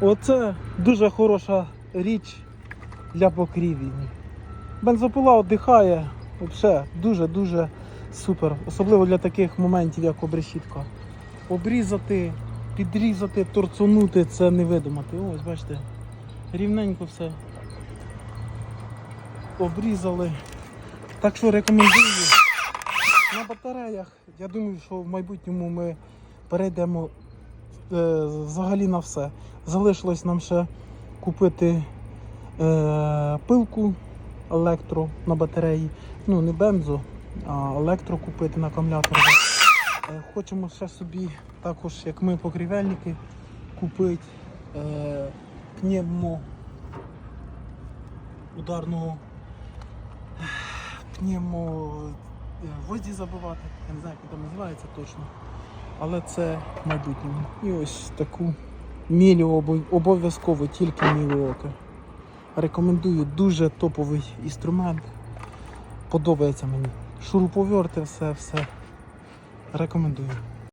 Оце дуже хороша річ для покрівлі. Бензопила віддихає, взагалі дуже-дуже супер. Особливо для таких моментів, як обрешітка. Обрізати, підрізати, торцунути це не видумати. Ось бачите, рівненько все. Обрізали. Так що рекомендую. На батареях, я думаю, що в майбутньому ми перейдемо взагалі на все. Залишилось нам ще купити е, пилку електро на батареї. Ну, не бензо, а електро купити на акумулятор. Е, хочемо ще собі, також як ми покрівельники, купити е, пневмо ударного пневмо е, гвозді забивати. Я не знаю, як це називається точно. Але це в майбутньому. І ось таку мілю обов'язково, тільки міліоки. Рекомендую дуже топовий інструмент. Подобається мені. Шуруповерти, все, все. Рекомендую.